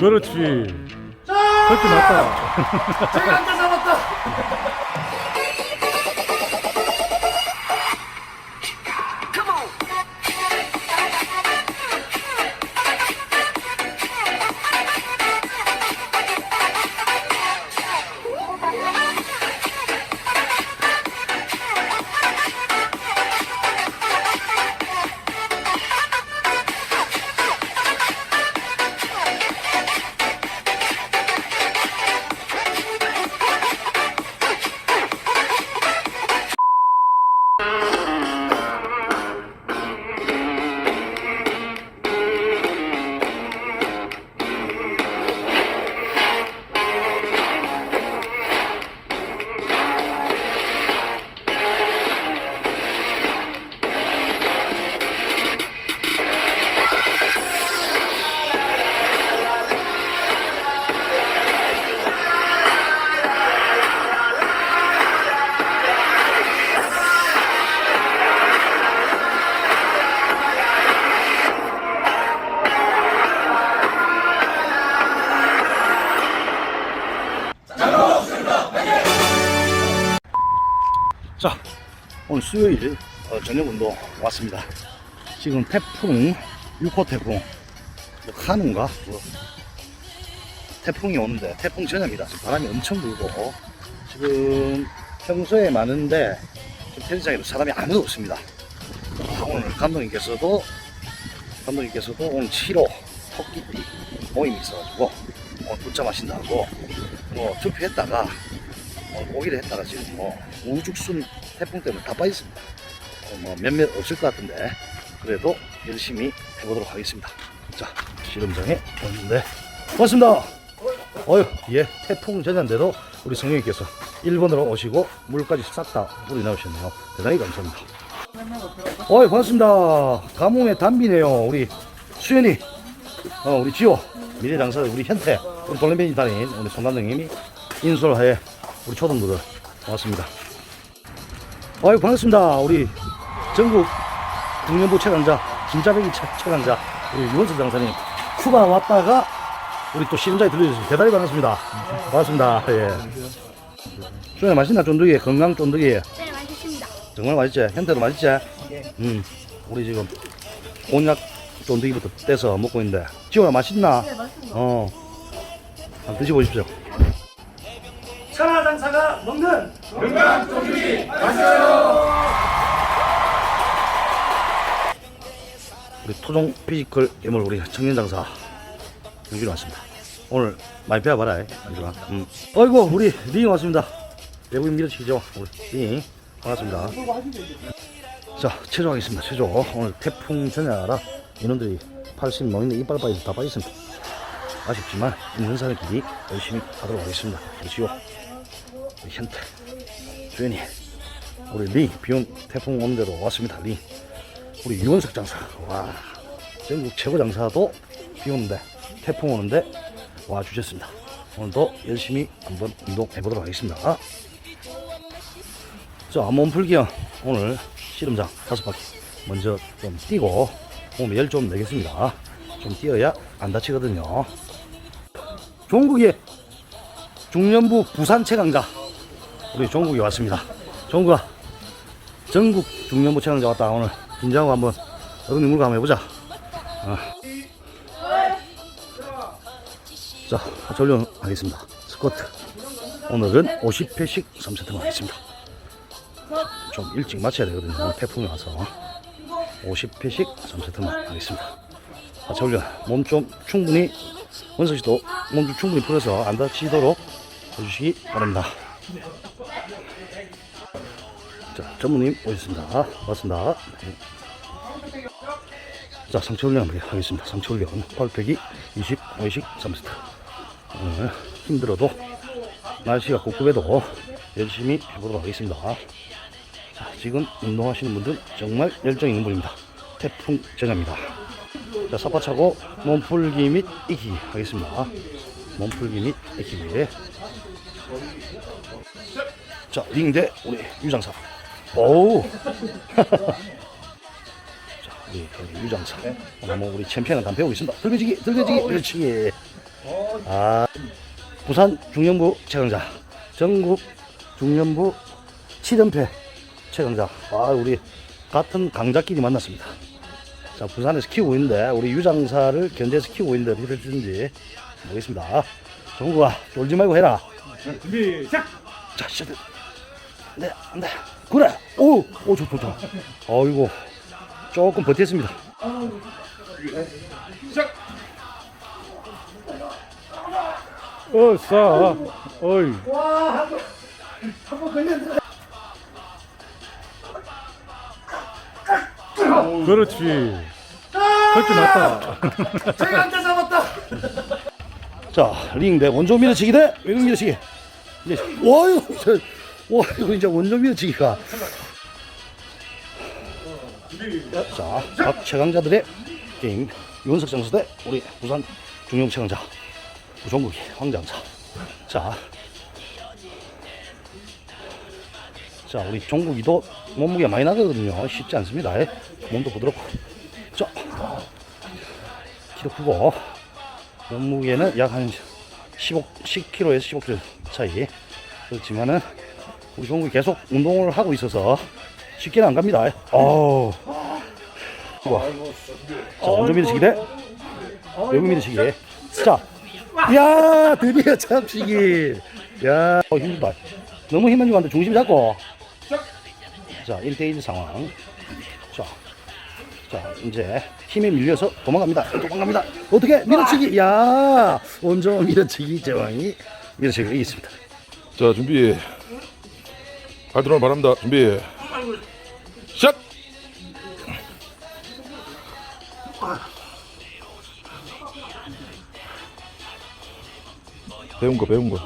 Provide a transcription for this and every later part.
그렇지. 그렇게 맞다. 제가 한대 잡았다. 오늘 수요일 어, 저녁 운동 왔습니다. 지금 태풍, 6호 태풍, 뭐 카누인가? 뭐 태풍이 오는데, 태풍. 지금 바람이 엄청 불고, 지금 평소에 많은데, 텐트장에도 사람이 아무도 없습니다. 아, 오늘 감독님께서도, 감독님께서도 오늘 7호 토끼띠 모임이 있어가지고, 오늘 붙자 마신다고, 뭐, 투표했다가, 어, 오기를 했다가 지금 뭐 우죽순 태풍 때문에 다 빠졌습니다. 어, 뭐 몇몇 없을 것 같은데 그래도 열심히 해보도록 하겠습니다. 자 실험장에 왔는데 고맙습니다. 어휴 예 태풍 전야인데도 우리 성령님께서 일본으로 오시고 물까지 싹다 뿌리 나오셨네요. 대단히 감사합니다. 어이 고맙습니다. 가뭄의 단비네요. 우리 수연이 어, 우리 지호 미래 장사 우리 현태 우리 돌림변이 다닌 우리 손 감독님이 인솔하에 우리 초등부들 고맙습니다. 어이 반갑습니다. 우리 전국 국년부 최강자 최- 최강자 우리 유원석 장사님 쿠바 왔다가 우리 또 시름장에 들려주셔서 대단히 반갑습니다. 반갑습니다. 예. 수연아 맛있나 쫀득이 건강 쫀득이 네, 맛있습니다. 정말 맛있지? 현태도 맛있지? 음, 우리 지금 곤약 쫀득이부터 떼서 먹고 있는데 지호야 맛있나? 네, 맛있습니다. 어, 한번 드셔보십시오. 천하 장사가 먹는 우리 토종 피지컬 예물 우리 청년 장사 영준이 왔습니다. 오늘 많이 배워봐라, 영준아. 음. 어이구, 우리 링 왔습니다. 외국인 밀어치기죠, 우리 링. 반갑습니다. 자, 체조하겠습니다. 체조. 오늘 태풍 전야라 인원들이 80 넘는데 이빨 빠져서 다 빠졌습니다. 아쉽지만 있는 사람 길이 열심히 하도록 하겠습니다. 그렇지요. 현태, 주연이, 우리 리, 비온 태풍 오는 대로 왔습니다. 리. 우리 유원석 장사. 와 전국 최고 장사도 비 오는데 태풍 오는데 와 주셨습니다. 오늘도 열심히 한번 운동해 보도록 하겠습니다. 자 몸풀기형 오늘 씨름장 다섯 바퀴 먼저 좀 뛰고 몸에 열좀 내겠습니다. 좀 뛰어야 안 다치거든요. 종국이 중년부 부산 최강자 우리 종국이 왔습니다. 종국아 전국 중년부 최강자 왔다. 오늘 긴장하고 한번 어금니 물고 한번 해보자. 어. 자 전련 하겠습니다. 스쿼트. 오늘은 50회씩 3세트만 하겠습니다. 좀 일찍 마쳐야 되거든요. 오늘 태풍이 와서. 50회씩 3세트만 하겠습니다. 자, 전련 몸 좀 충분히 원석씨도 몸 좀 충분히 풀어서 안 다치도록 해주시기 바랍니다 자, 전무님 오셨습니다. 반갑습니다. 네. 자, 상체 훈련 한번 하겠습니다. 상체 훈련. 팔pe기 20, 50, 3세트. 오늘 힘들어도 날씨가 꿉꿉해도 열심히 해보도록 하겠습니다. 자, 지금 운동하시는 분들 정말 열정 있는 분입니다. 태풍 전야입니다. 자, 사파 차고 몸풀기 및 익히기 하겠습니다. 몸풀기 및 익히기. 자, 링대 우리 유장사. 오우. 자, 우리 유장사. 오늘 뭐 우리 챔피언은 다 배우고 있습니다. 들배지기, 들배지기, 그렇지. 아, 부산 중년부 최강자, 전국 중년부 7연패 최강자. 아, 우리 같은 강자끼리 만났습니다. 자, 부산에서 키우고 있는데, 우리 유장사를 견제해서 키우고 있는데, 어떻게 될지 모르겠습니다. 정국아, 쫄지 말고 해라. 준비 시작. 자, 시작. 네, 안 돼. 그래. 오, 오, 좋다, 좋다. 어이구, 조금 버텼습니다. 시작. 어, 싸. 어이. 한번 걸렸는데. 그렇지. 그렇게 낫다. 제가 한대 잡았다. 자, 링 대 원조 밀어치기 대 외국 밀어치기. 와, 저, 와, 이거 이제 원조 밀어치기가. 자, 각 최강자들의 게임. 윤석 장수 대 우리 부산 중용 최강자. 우종국이 황장사. 자. 자, 우리 종국이도 몸무게가 많이 나거든요. 쉽지 않습니다. 몸도 부드럽고. 자, 키도 크고. 몸무게는 약 한 15, 10kg에서 15kg 차이. 그렇지만은 우리 종국이 계속 운동을 하고 있어서 쉽게는 안 갑니다. 어우. 우와. 자, 먼저 밀어치기 대 외국 밀어치기. 자, 야, 드디어 잡치기. 야, 어, 힘들다. 너무 힘만 주고 한데 중심 잡고. 자, 1대1 상황. 자, 자, 이제 힘에 밀려서 도망갑니다. 도망갑니다. 어떻게 밀어치기? 야, 원조 밀어치기 제왕이 밀어치기를 이겼습니다. 자 준비 발 들어오면 바랍니다 준비 시작 배운 거 배운 거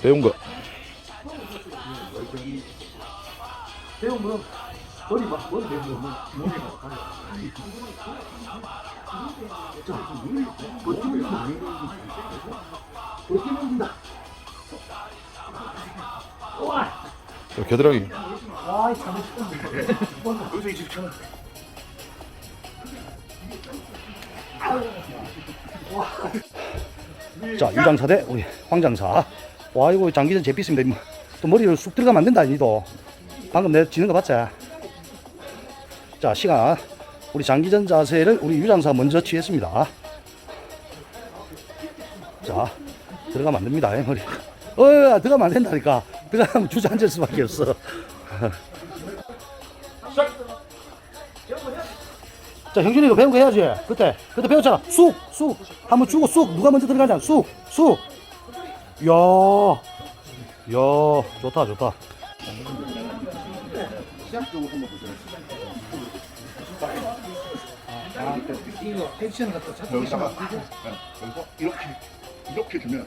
배운 거 자, 겨드랑이 자, 유장사 대 우리 황장사. 와, 이거 장기전 재밌습니다. 뭐, 또 머리를 쑥 들어가면 안 된다, 니도. 방금 내가 지는 거 봤지? 자, 시간. 우리 장기전 자세를 우리 유장사 먼저 취했습니다. 자, 들어가면 안 됩니다, 머리. 어, 들어가면 안 된다니까. 들어가면 주저앉을 수밖에 없어. 자, 형준이 이거 배운 거 해야지. 그때, 그때 배웠잖아. 쑥, 쑥. 한번 주고 쑥. 누가 먼저 들어가냐. 쑥, 쑥. 야, 야, 좋다, 좋다. 여기다가 여기서 이렇게 이렇게 주면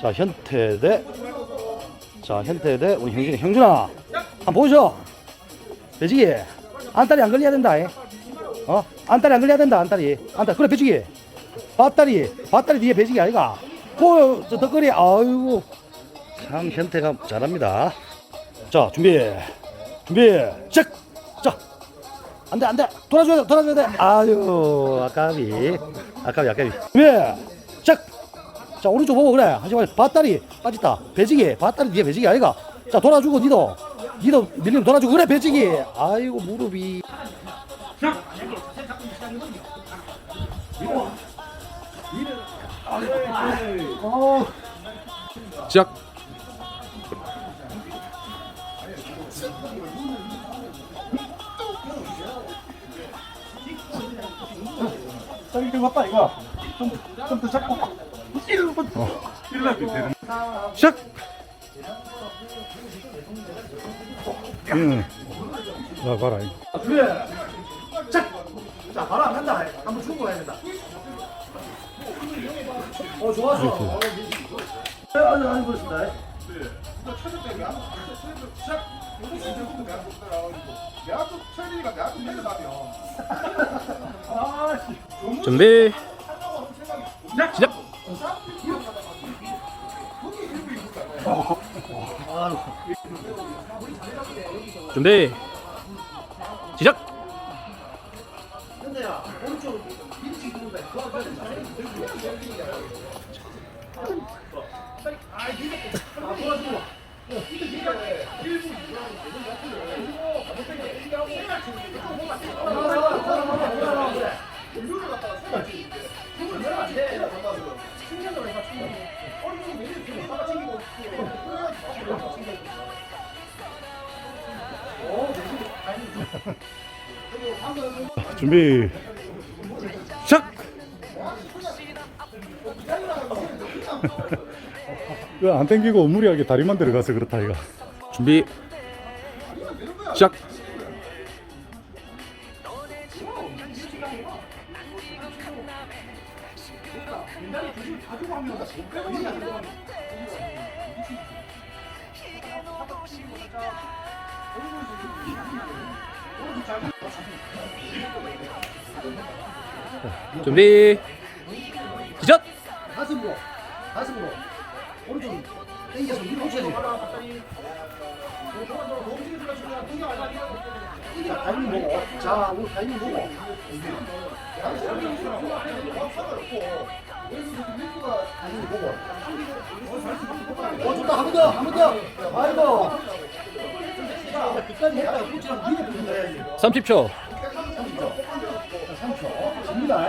자, 현태 대, 자, 현태 대 우리 형준이. 형준아, 한번 보여줘. 배지기. 안달이 안 걸려야 된다. 이. 어? 안달이 안 걸려야 된다, 안달이. 안달. 그래, 배지기. 밭다리. 밭다리 뒤에 배지기 아이가. 보여, 저 덕거리. 아이고. 참, 현태가 잘합니다. 자, 준비. 준비. 시작. 자. 안 돼, 안 돼. 돌아줘야 돼, 돌아줘야 돼. 아유, 아까비. 아까비, 아까비. 준비. 시작. 자 오른쪽 보고 그래 하지 말고 밭다리 빠졌다 배지기 밭다리 뒤에 배지기 아이가 자 돌아주고 니도 니도 밀리면 돌아주고 그래 배지기 아이고 무릎이 시작 빨리 좀 왔다 이거. 좀좀더 잡고. 이러면 이러면 시작 응. 자, 봐라. 그래. 자, 자, 바로 안 간다. 한번 주고 가야 된다. 어, 좋았어. 어, 네, 아니, 아니, 그 내려가면 준비. 시작. 준비. 시작 준비. 안 땡기고 무리하게 다리만 들어가서 그렇다, 이거. 준비 시작 준비 시작 가슴으로, 가슴으로. 오른쪽 당겨서 위로 붙여야지. 자, 타이밍 보고. 자, 오늘 타이밍 보고. 타이밍 보고. 어, 좋다. 한번 더, 한 번 더. 아이고. 자, 끝까지 했다가 붙이랑 위로 붙는다 해야지. 30초 3초. 접니다.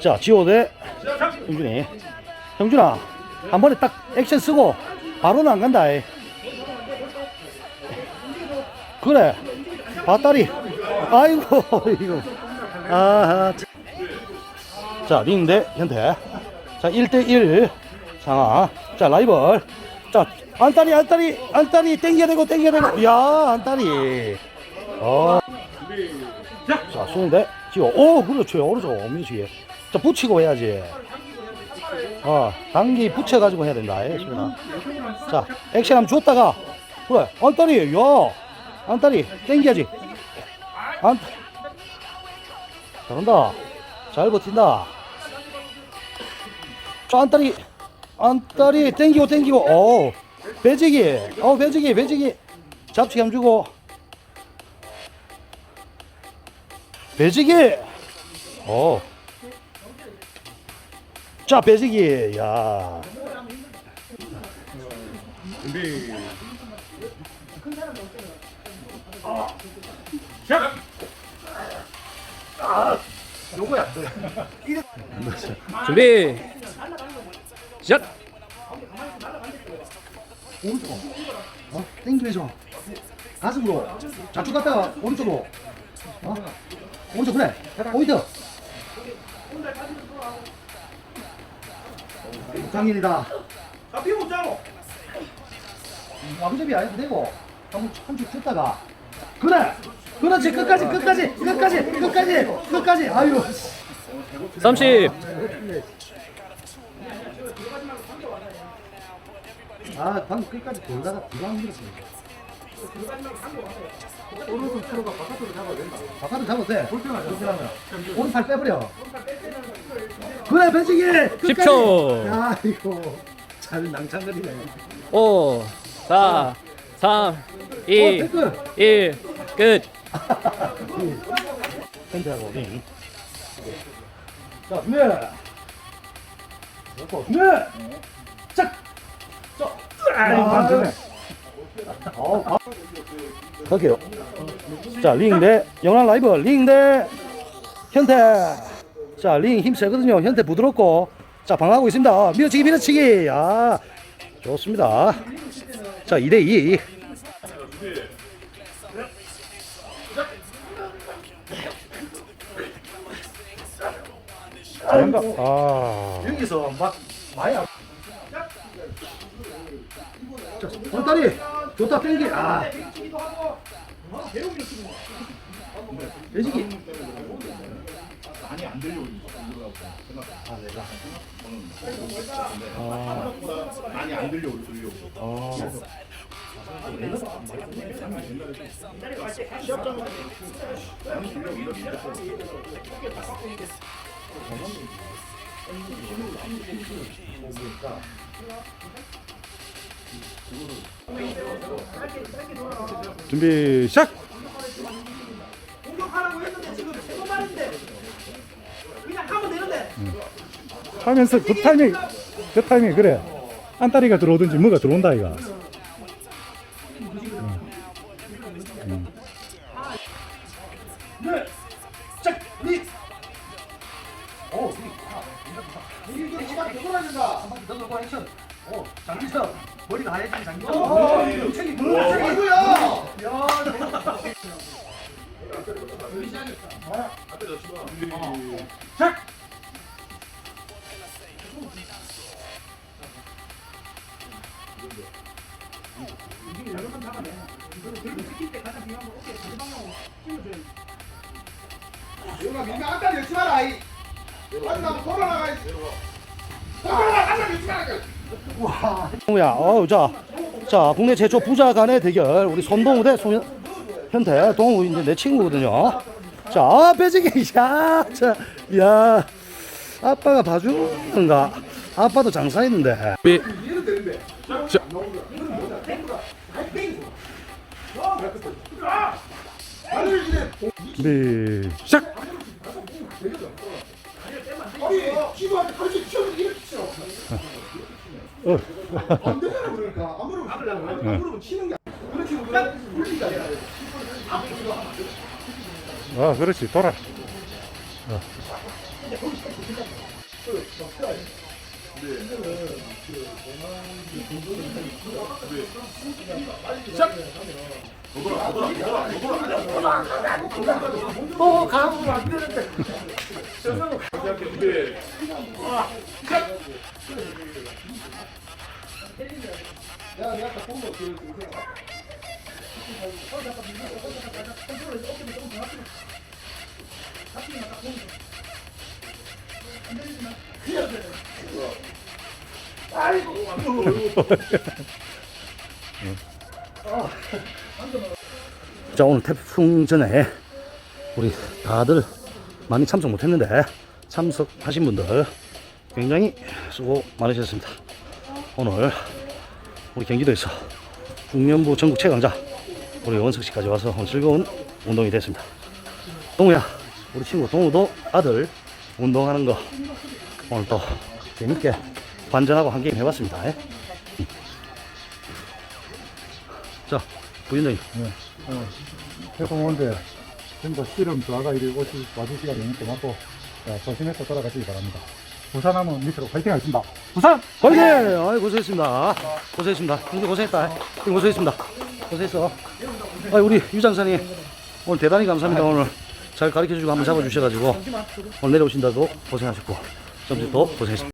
자, 지호 대 형준이. 형준아, 한 번에 딱 액션 쓰고 바로는 안 간다. 이. 그래, 밭다리. 아이고, 이거. 아, 참. 자, 링 대 현태. 자, 1대1 상황. 자, 라이벌. 자, 안다리, 안다리, 안다리, 땡겨야 되고. 이야, 안다리. 어. 자, 손인데, 지호. 오, 그렇죠. 오른쪽, 엄미지게. 자, 붙이고 해야지. 어, 단기 붙여가지고 해야 된다. 예, 시민아. 자, 액션 한번 줬다가. 그래, 안다리, 야. 안다리, 땡겨야지. 안, 잘한다. 잘 버틴다. 저 안다리, 안다리 땡기고 땡기고, 어, 배지기, 어, 배지기, 배지기. 잡치기 한번 주고. 배지기, 어. 자, 배지기, 야. 준비 시작 오른쪽. 어? 땡기면서. 가슴으로. 좌측 갔다가 오른쪽으로. 어? 오른쪽 그래. 장일이다. 자 비고 있잖아 왕접이 안 해도 되고. 한번 한줄 쳤다가. 그래. 그렇지. 끝까지, 끝까지, 끝까지, 끝까지, 끝까지. 아유. 30 아, 방금 끝까지 돌다가 뒤가 힘들었습니다. 오른손 프로가 바깥으로 잡아도 된다. 바깥으로 잡아도 돼. 불편하면. 오른팔 빼버려. 그래, 배지기! 끝까지! 10초. 야, 이거. 잘 낭창거리네. 5 4 3 어, 2 댓글! 1끝 팬들하고 링. 자, 준비. 잡고, 준비. 되네. 어, 아. 갈게요. 자, 링 대 영란 라이브, 링 대 현태. 자, 링 힘 세거든요. 현태 부드럽고. 자, 방하고 있습니다. 밀어치기, 밀어치기. 아, 좋습니다. 자, 2대 2. 잘한다. 아, 여기서 막 많이 안. 원다리 좋다 땡기. 아. 내지기. 많이 안 들려오는 아, 내가. 많이 안 들려오고 들려오고 준비 시작. 공격하라고 했는데 지금 세번 말인데 그냥 하면 되는데 하면서 그 타이밍, 그 타이밍 그래. 안다리가 들어오든지 뭐가 들어온다 이가. 오, 책이 뭐야? 책이고요. 야, 작. 영아 민가 안달 열지 마라 이 만나면 돌아나가 돌아나가 안달 열지 마라 동우야, 어우, 자, 자, 국내 최초 부자 간의 대결. 우리 손동우 대 손현, 현태. 동우 이제 내 친구거든요. 자, 아, 빼지기, 야, 자, 야. 아빠가 봐주는가? 아빠도 장사했는데. 삐. 자, 준비 시작. 가르쳐 주셔서 이렇게 치어. 어, 안 되잖아 자 오늘 태풍 전에 우리 다들 많이 참석 못했는데 참석하신 분들 굉장히 수고 많으셨습니다. 오늘 우리 경기도에서 중년부 전국 최강자 우리 원석 씨까지 와서 즐거운 운동이 됐습니다. 동우야, 우리 친구 동우도 아들 운동하는 거 오늘 또 재밌게 관전하고 한 게임 해봤습니다. 예? 자, 부인장님. 태풍온데 좀더 씨름 좋아가 이리 오시 와주시가 너무 고맙고 자, 조심해서 돌아가시기 바랍니다. 부산하면 밑으로 파이팅 하겠습니다. 부산! 화이팅! 아이, 고생했습니다. 고생했습니다. 형님 고생했다. 형님 고생했습니다. 고생했어. 아, 우리 유장사님 오늘 대단히 감사합니다. 오늘 잘 가르쳐주고 한번 잡아주셔가지고 오늘 내려오신다도 고생하셨고 점주도 고생했습니다.